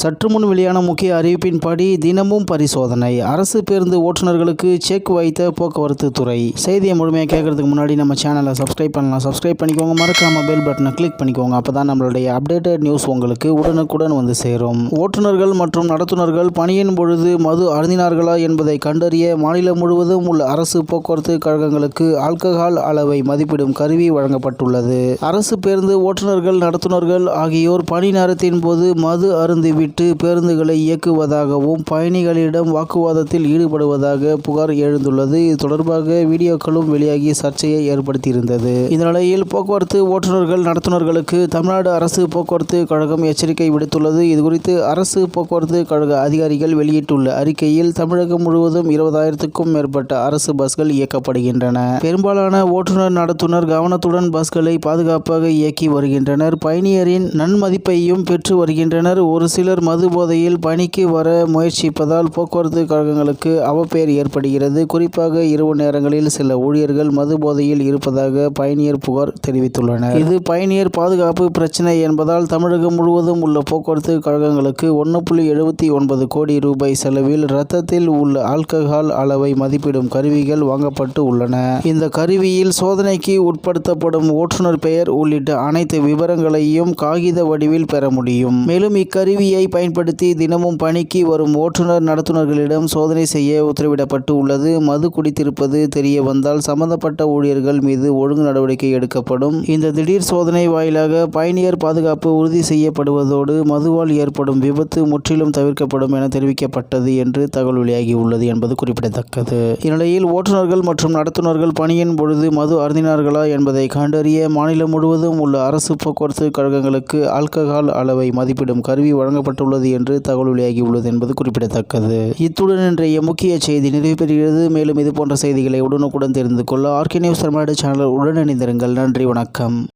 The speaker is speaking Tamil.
சற்று முன் வெளியான முக்கிய அறிவிப்பின்படி தினமும் பரிசோதனை. அரசு பேருந்து ஓட்டுநர்களுக்கு செக் வைத்த போக்குவரத்து துறை. செய்தியை முழுமையாக கேட்கறதுக்கு முன்னாடி நம்ம சேனலை சப்ஸ்கிரைப் பண்ணலாம். சப்ஸ்கிரைப் பண்ணிக்கோங்க. மறக்காம பெல் பட்டனை கிளிக் பண்ணிக்கோங்க. அப்போ தான் நம்மளுடைய அப்டேட்டட் நியூஸ் உங்களுக்கு உடனுக்குடன் வந்து சேரும். ஓட்டுநர்கள் மற்றும் நடத்துனர்கள் பணியின் பொழுது மது அருந்தினார்களா என்பதை கண்டறிய மாநிலம் முழுவதும் உள்ள அரசு போக்குவரத்து கழகங்களுக்கு ஆல்கஹால் அளவை மதிப்பிடும் கருவி வழங்கப்பட்டுள்ளது. அரசு பேருந்து ஓட்டுநர்கள் நடத்துனர்கள் ஆகியோர் பணி நேரத்தின் போது மது அருந்திவிட்டு பேருந்துகளை இயக்குவதாகவும் பயணிகளிடம் வாக்குவாதத்தில் ஈடுபடுவதாக புகார் எழுந்துள்ளது. இது தொடர்பாக வீடியோக்களும் வெளியாகி சர்ச்சையை ஏற்படுத்தியிருந்தது. இந்த நிலையில் போக்குவரத்து ஓட்டுநர்கள் நடத்துனர்களுக்கு தமிழ்நாடு அரசு போக்குவரத்து கழகம் எச்சரிக்கை விடுத்துள்ளது. இதுகுறித்து அரசு போக்குவரத்து கழக அதிகாரிகள் வெளியிட்டுள்ள அறிக்கையில் தமிழகம் முழுவதும் இருபதாயிரத்துக்கும் மேற்பட்ட அரசு பஸ்கள் இயக்கப்படுகின்றன. பெரும்பாலான ஓட்டுநர் நடத்துனர் கவனத்துடன் பஸ்களை பாதுகாப்பாக இயக்கி வருகின்றனர். பயணியரின் நன்மதிப்பையும் பெற்று வருகின்றனர். ஒரு சிலர் மது போதையில் பணிக்கு வர முயற்சிப்பதால் போக்குவரத்து கழகங்களுக்கு அவப்பெயர் ஏற்படுகிறது. குறிப்பாக இரவு நேரங்களில் சில ஊழியர்கள் மது போதையில் இருப்பதாக பயணியர் புகார் தெரிவித்துள்ளனர். இது பயணியர் பாதுகாப்பு பிரச்சினை என்பதால் தமிழகம் முழுவதும் உள்ள போக்குவரத்து கழகங்களுக்கு ஒன்று புள்ளி எழுபத்தி ஒன்பது கோடி ரூபாய் செலவில் ரத்தத்தில் உள்ள ஆல்கஹால் அளவை மதிப்பிடும் கருவிகள் வாங்கப்பட்டு உள்ளன. இந்த கருவியில் சோதனைக்கு உட்படுத்தப்படும் ஓட்டுநர் பெயர் உள்ளிட்ட அனைத்து விவரங்களையும் காகித வடிவில் பெற முடியும். மேலும் இக்கருவியை பயன்படுத்தி தினமும் பணிக்கு வரும் ஓட்டுநர் நடத்துனர்களிடம் சோதனை செய்ய உத்தரவிடப்பட்டு உள்ளது மது குடித்திருப்பது தெரிய வந்தால் சம்பந்தப்பட்ட ஊழியர்கள் மீது ஒழுங்கு நடவடிக்கை எடுக்கப்படும். இந்த திடீர் சோதனை வாயிலாக பயணியர் பாதுகாப்பு உறுதி செய்யப்படுவதோடு மதுவால் ஏற்படும் விபத்து முற்றிலும் தவிர்க்கப்படும் என தெரிவிக்கப்பட்டது என்று தகவல் வெளியாகி உள்ளது என்பது குறிப்பிடத்தக்கது. இந்நிலையில் ஓட்டுநர்கள் மற்றும் நடத்துனர்கள் பணியின் பொழுது மது அருந்தினார்களா என்பதை கண்டறிய மாநிலம் முழுவதும் உள்ள அரசு போக்குவரத்து கழகங்களுக்கு ஆல்கஹால் அளவை மதிப்பிடும் கருவி செய்யப்பட்டுள்ளது என்று தகவல் வெளியாகி உள்ளது என்பது குறிப்பிடத்தக்கது. இத்துடன் இன்றைய முக்கிய செய்தி நிறைவு பெறுகிறது மேலும் இது போன்ற செய்திகளை உடனுக்குடன் தெரிந்து கொள்ள ஆர்கே நியூஸ் தமிழ்நாடு சேனல் உடன் இணைந்திருங்கள். நன்றி வணக்கம்.